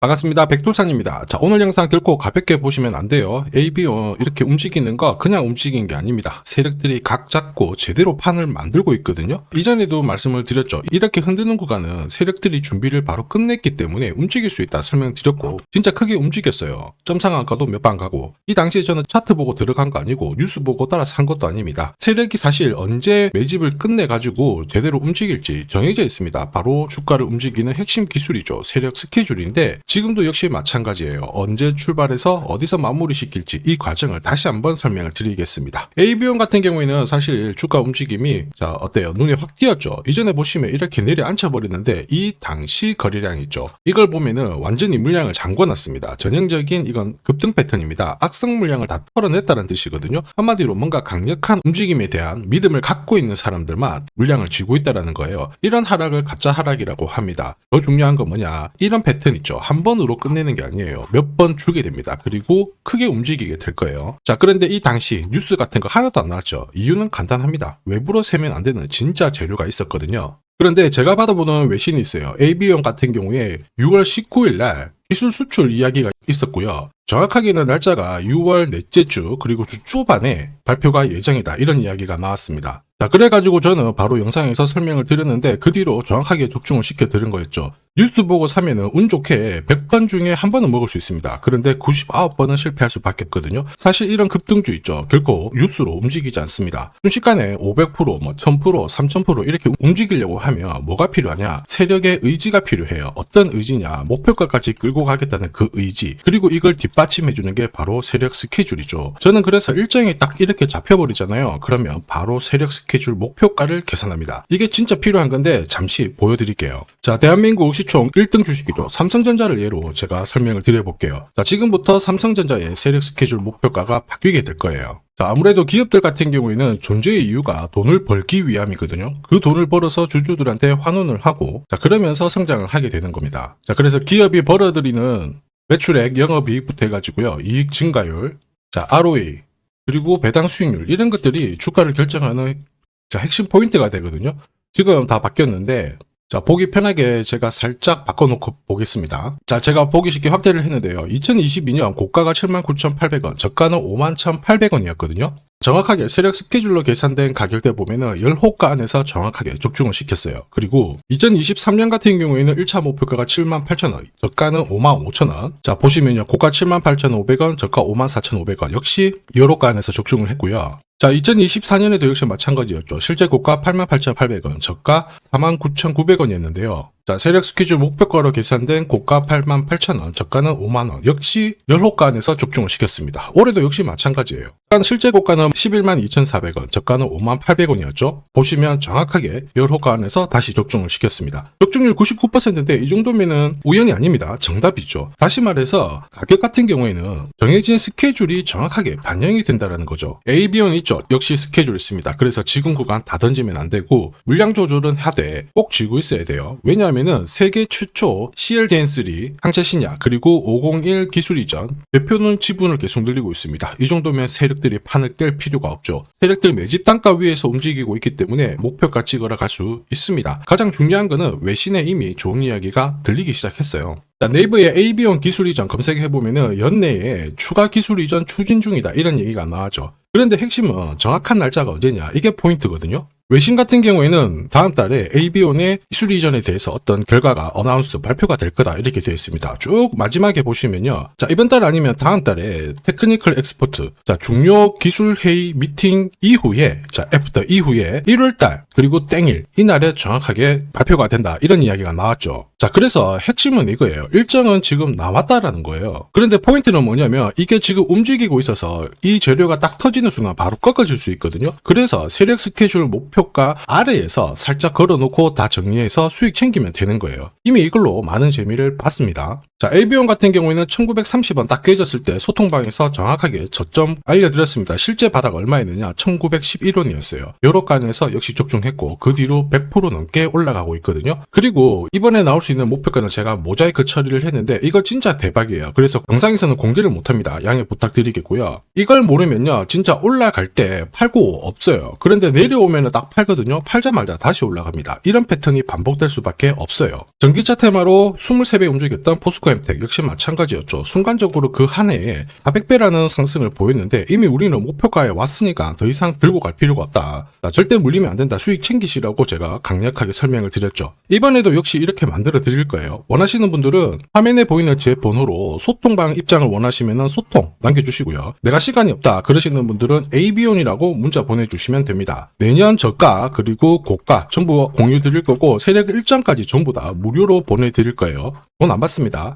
반갑습니다. 백돌산입니다. 자, 오늘 영상 결코 가볍게 보시면 안 돼요. ABO 이렇게 움직이는 거 그냥 움직이는 게 아닙니다. 세력들이 각 잡고 제대로 판을 만들고 있거든요. 이전에도 말씀을 드렸죠. 이렇게 흔드는 구간은 세력들이 준비를 바로 끝냈기 때문에 움직일 수 있다 설명드렸고 진짜 크게 움직였어요. 점상한가도 몇 방 가고 이 당시에 저는 차트 보고 들어간 거 아니고 뉴스 보고 따라서 한 것도 아닙니다. 세력이 사실 언제 매집을 끝내가지고 제대로 움직일지 정해져 있습니다. 바로 주가를 움직이는 핵심 기술이죠. 세력 스케줄인데 지금도 역시 마찬가지예요. 언제 출발해서 어디서 마무리 시킬지 이 과정을 다시 한번 설명을 드리겠습니다. AB온 같은 경우에는 사실 주가 움직임이 자 어때요? 눈에 확 띄었죠. 이전에 보시면 이렇게 내려 앉혀 버리는데 이 당시 거래량 있죠. 이걸 보면은 완전히 물량을 잠궈놨습니다. 전형적인 이건 급등 패턴입니다. 악성 물량을 다 털어냈다는 뜻이거든요. 한마디로 뭔가 강력한 움직임에 대한 믿음을 갖고 있는 사람들만 물량을 쥐고 있다라는 거예요. 이런 하락을 가짜 하락이라고 합니다. 더 중요한 건 뭐냐? 이런 패턴 있죠. 한 번으로 끝내는 게 아니에요. 몇 번 주게 됩니다. 그리고 크게 움직이게 될 거예요. 자, 그런데 이 당시 뉴스 같은 거 하나도 안 나왔죠. 이유는 간단합니다. 외부로 세면 안 되는 진짜 재료가 있었거든요. 그런데 제가 받아보는 외신이 있어요. AB형 같은 경우에 6월 19일 날 기술 수출 이야기가 있었고요. 정확하게는 날짜가 6월 넷째 주 그리고 주 초반에 발표가 예정이다 이런 이야기가 나왔습니다. 자 그래가지고 저는 바로 영상에서 설명을 드렸는데 그 뒤로 정확하게 적중을 시켜 드린 거였죠. 뉴스 보고 사면은 운 좋게 100번 중에 한 번은 먹을 수 있습니다. 그런데 99번은 실패할 수밖에 없거든요. 사실 이런 급등주 있죠. 결코 뉴스로 움직이지 않습니다. 순식간에 500%, 뭐 1000%, 3000% 이렇게 움직이려고 하면 뭐가 필요하냐? 세력의 의지가 필요해요. 어떤 의지냐? 목표가까지 끌고 가겠다는 그 의지. 그리고 이걸 뒷받침해 주는 게 바로 세력 스케줄이죠. 저는 그래서 일정이 딱 이렇게 잡혀버리잖아요. 그러면 바로 세력 스케줄 목표가를 계산합니다. 이게 진짜 필요한 건데 잠시 보여드릴게요. 자, 대한민국 시총 1등 주식이죠. 삼성전자를 예로 제가 설명을 드려볼게요. 자, 지금부터 삼성전자의 세력 스케줄 목표가가 바뀌게 될 거예요. 자, 아무래도 기업들 같은 경우에는 존재의 이유가 돈을 벌기 위함이거든요. 그 돈을 벌어서 주주들한테 환원을 하고, 자, 그러면서 성장을 하게 되는 겁니다. 자, 그래서 기업이 벌어들이는 매출액, 영업이익부터 해가지고요. 이익 증가율, 자, ROE, 그리고 배당 수익률, 이런 것들이 주가를 결정하는 자, 핵심 포인트가 되거든요. 지금 다 바뀌었는데, 자, 보기 편하게 제가 살짝 바꿔놓고 보겠습니다. 자, 제가 보기 쉽게 확대를 했는데요. 2022년 고가가 79,800원, 저가는 51,800원이었거든요. 정확하게 세력 스케줄로 계산된 가격대 보면은 10호가 안에서 정확하게 적중을 시켰어요. 그리고 2023년 같은 경우에는 1차 목표가가 78,000원, 저가는 55,000원. 자, 보시면요. 고가 78,500원, 저가 54,500원. 역시 10호가 안에서 적중을 했고요. 자, 2024년에도 역시 마찬가지였죠. 실제 고가 88,800원, 저가 49,900원이었는데요. 자, 세력 스케줄 목표가로 계산된 고가 88,000원, 저가는 5만원. 역시 10호가 안에서 적중을 시켰습니다. 올해도 역시 마찬가지예요. 실제 고가는 11만 2,400원, 저가는 5만 800원이었죠. 보시면 정확하게 10호가 안에서 다시 적중을 시켰습니다. 적중률 99%인데 이 정도면은 우연이 아닙니다. 정답이죠. 다시 말해서 가격 같은 경우에는 정해진 스케줄이 정확하게 반영이 된다는 거죠. AB온 있죠. 역시 스케줄 있습니다. 그래서 지금 구간 다 던지면 안 되고 물량 조절은 하되 꼭 쥐고 있어야 돼요. 왜냐하면 은 세계 최초 CLDN3 항체 신약 그리고 501 기술 이전 대표는 지분을 계속 늘리고 있습니다. 이 정도면 세력들이 판을 깰 필요가 없죠. 세력들 매집 단가 위에서 움직이고 있기 때문에 목표가 찍어라 갈수 있습니다. 가장 중요한 거는 외신에 이미 좋은 이야기가 들리기 시작했어요. 자, 네이버에 AB온 기술 이전 검색해보면은 연내에 추가 기술 이전 추진 중이다 이런 얘기가 나와죠. 그런데 핵심은 정확한 날짜가 언제냐 이게 포인트거든요. 외신 같은 경우에는 다음 달에 AB온의 기술 이전에 대해서 어떤 결과가 어나운스 발표가 될 거다 이렇게 되어 있습니다. 쭉 마지막에 보시면요. 자 이번 달 아니면 다음 달에 테크니컬 엑스포트 자 중요 기술 회의 미팅 이후에 자 애프터 이후에 1월 달 그리고 땡일 이 날에 정확하게 발표가 된다 이런 이야기가 나왔죠. 자 그래서 핵심은 이거예요. 일정은 지금 나왔다라는 거예요. 그런데 포인트는 뭐냐면 이게 지금 움직이고 있어서 이 재료가 딱 터지는 순간 바로 꺾어질 수 있거든요. 그래서 세력 스케줄 목표가 아래에서 살짝 걸어놓고 다 정리해서 수익 챙기면 되는 거예요. 이미 이걸로 많은 재미를 봤습니다. 자, AB온 같은 경우에는 1930원 딱 깨졌을 때 소통방에서 정확하게 저점 알려드렸습니다. 실제 바닥 얼마였느냐? 1911원이었어요. 요로간에서 역시 적중했고 그 뒤로 100% 넘게 올라가고 있거든요. 그리고 이번에 나올 수 있는 목표가는 제가 모자이크 처리를 했는데 이거 진짜 대박이에요. 그래서 영상에서는 공개를 못합니다. 양해 부탁드리겠고요. 이걸 모르면요. 진짜 올라갈 때 팔고 없어요. 그런데 내려오면 딱 팔거든요. 팔자마자 다시 올라갑니다. 이런 패턴이 반복될 수밖에 없어요. 전기차 테마로 23배 움직였던 포스코 에스코엠텍 역시 마찬가지였죠. 순간적으로 그 한 해에 400배라는 상승을 보였는데 이미 우리는 목표가에 왔으니까 더 이상 들고 갈 필요가 없다. 자, 절대 물리면 안 된다. 수익 챙기시라고 제가 강력하게 설명을 드렸죠. 이번에도 역시 이렇게 만들어 드릴 거예요. 원하시는 분들은 화면에 보이는 제 번호로 소통방 입장을 원하시면 소통 남겨주시고요. 내가 시간이 없다 그러시는 분들은 AB온이라고 문자 보내주시면 됩니다. 내년 저가 그리고 고가 전부 공유 드릴 거고 세력 일정까지 전부 다 무료로 보내드릴 거예요. 돈 안 받습니다.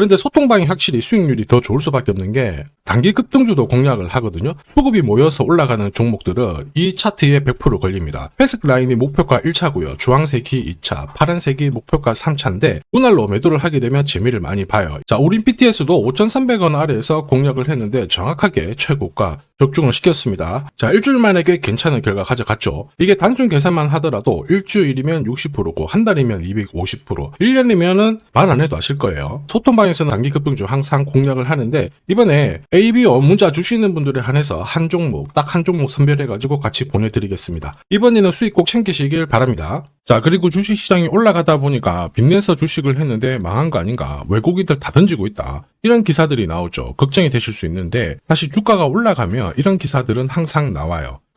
그런데 소통방이 확실히 수익률이 더 좋을 수밖에 없는 게 단기 급등주도 공략을 하거든요. 수급이 모여서 올라가는 종목들은 이 차트에 100% 걸립니다. 회색 라인이 목표가 1차고요. 주황색이 2차, 파란색이 목표가 3차인데 분할로 매도를 하게 되면 재미를 많이 봐요. 자, 우린 PTS도 5,300원 아래에서 공략을 했는데 정확하게 최고가 적중을 시켰습니다. 자, 일주일 만에 꽤 괜찮은 결과 가져갔죠. 이게 단순 계산만 하더라도 일주일이면 60%고 한 달이면 250%, 1년이면은 말 안 해도 아실 거예요. 소통방 에서는 단기 급등주 항상 공략을 하는데 이번에 ABO 문자 주시는 분들에 한해서 한 종목, 딱 한 종목 선별해가지고 같이 보내드리겠습니다. 이번에는 수익 꼭 챙기시길 바랍니다. 자, 그리고 주식시장이 올라가다 보니까 빚내서 주식을 했는데 망한 거 아닌가, 외국인들 다 던지고 있다. 이런 기사들이 나오죠. 걱정이 되실 수 있는데, 사실 주가가 올라가면 이런 기사들은 항상 나와요.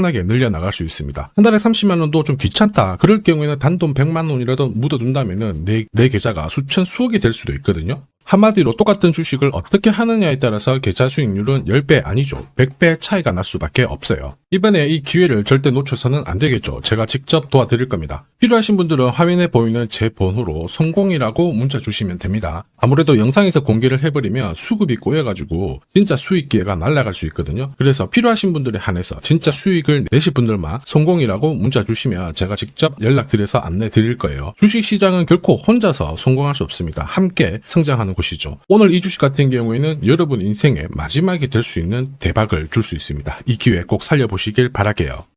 나게 늘려 나갈 수 있습니다. 한 달에 30만 원도 좀 귀찮다. 그럴 경우에는 단돈 100만 원이라도 묻어둔다면은 내, 내 계좌가 수천 수억이 될 수도 있거든요. 한마디로 똑같은 주식을 어떻게 하느냐에 따라서 계좌 수익률은 10배 아니죠. 100배 차이가 날 수밖에 없어요. 이번에 이 기회를 절대 놓쳐서는 안 되겠죠. 제가 직접 도와드릴 겁니다. 필요하신 분들은 화면에 보이는 제 번호로 성공이라고 문자 주시면 됩니다. 아무래도 영상에서 공개를 해버리면 수급이 꼬여가지고 진짜 수익 기회가 날아갈 수 있거든요. 그래서 필요하신 분들에 한해서 진짜 수익을 내실 분들만 성공이라고 문자 주시면 제가 직접 연락드려서 안내 드릴 거예요. 주식 시장은 결코 혼자서 성공할 수 없습니다. 함께 성장하는 곳이죠. 오늘 이 주식 같은 경우에는 여러분 인생의 마지막이 될 수 있는 대박을 줄 수 있습니다. 이 기회 꼭 살려보시길 바랄게요.